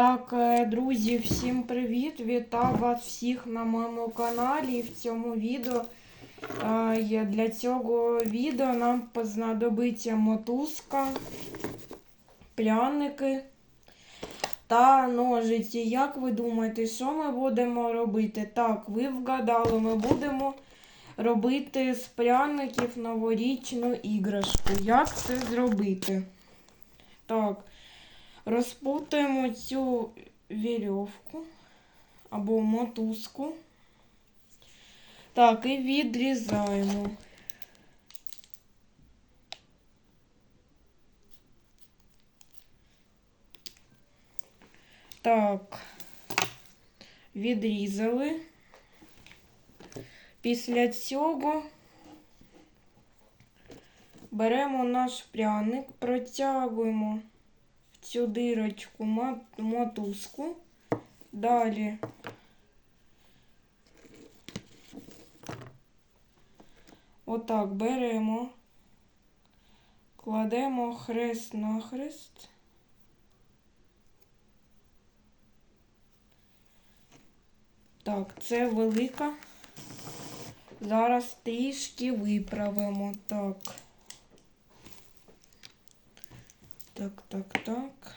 Так, е, друзі, всім привіт! Вітаю вас всіх на моєму каналі. В цьому відео е, для цього відео нам знадобиться мотузка, пряники та ножиці. Як ви думаєте, що ми будемо робити? Так, ви вгадали, ми будемо робити з пряників новорічну іграшку. Як це зробити? Так. Розпутаємо цю вірьовку або мотузку. Так, і відрізаємо. Так, відрізали. Після цього беремо наш пряник, протягуємо цю дирочку мо- мотузку. Далі отак беремо, кладемо хрест на хрест. Так, це велика. Зараз трішки виправимо. Так. Так, так, так.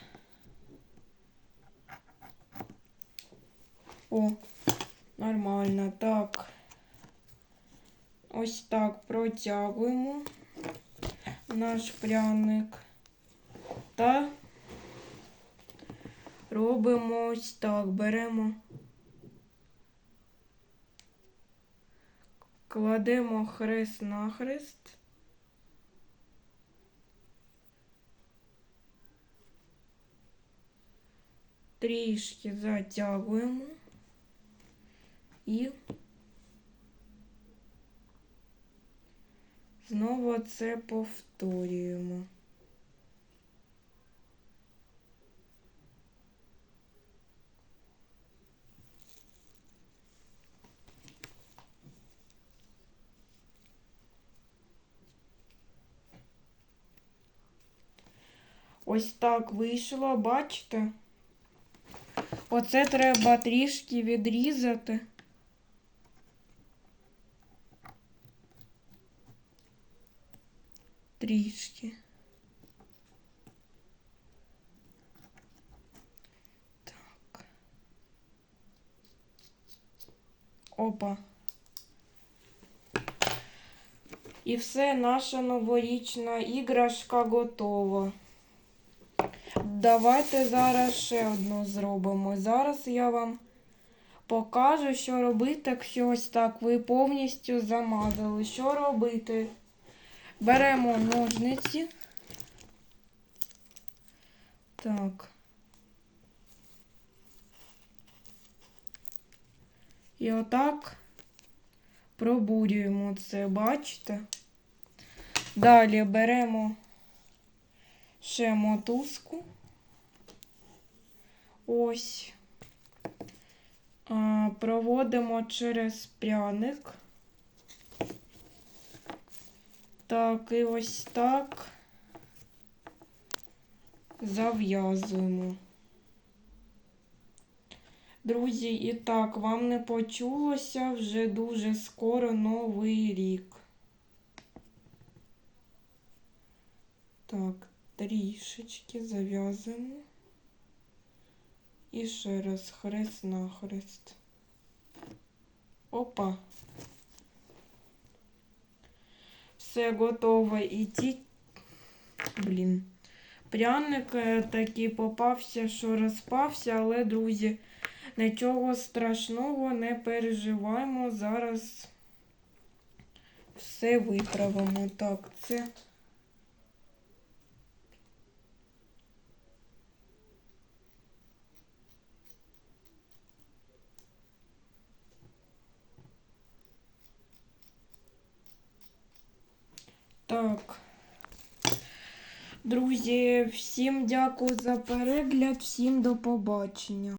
О, нормально. Так. Ось так протягуємо наш пряник. Та робимо ось так. Беремо. Кладемо хрест на хрест. Трішки затягуємо і знову це повторюємо. Ось так вийшло, бачите? Оце треба трішки відрізати. Трішки. Так. Опа. І все, наша новорічна іграшка готова. Давайте зараз ще одну зробимо. Зараз я вам покажу, що робити, якщо ось так ви повністю замазали. Що робити? Беремо ножниці. Так. І отак пробурюємо це, бачите? Далі беремо ще мотузку. Ось. Проводимо через пряник. Так, і ось так зав'язуємо. Друзі, і так, вам не почулося вже дуже скоро новий рік. Так, трішечки зав'язуємо. І ще раз хрест на хрест. Опа. Все готово. І. Блін. Пряник е, такий попався, що розпався, але, друзі, нічого страшного не переживаємо. Зараз все виправимо. Так, це. Так. Друзі, всім дякую за перегляд, всім до побачення.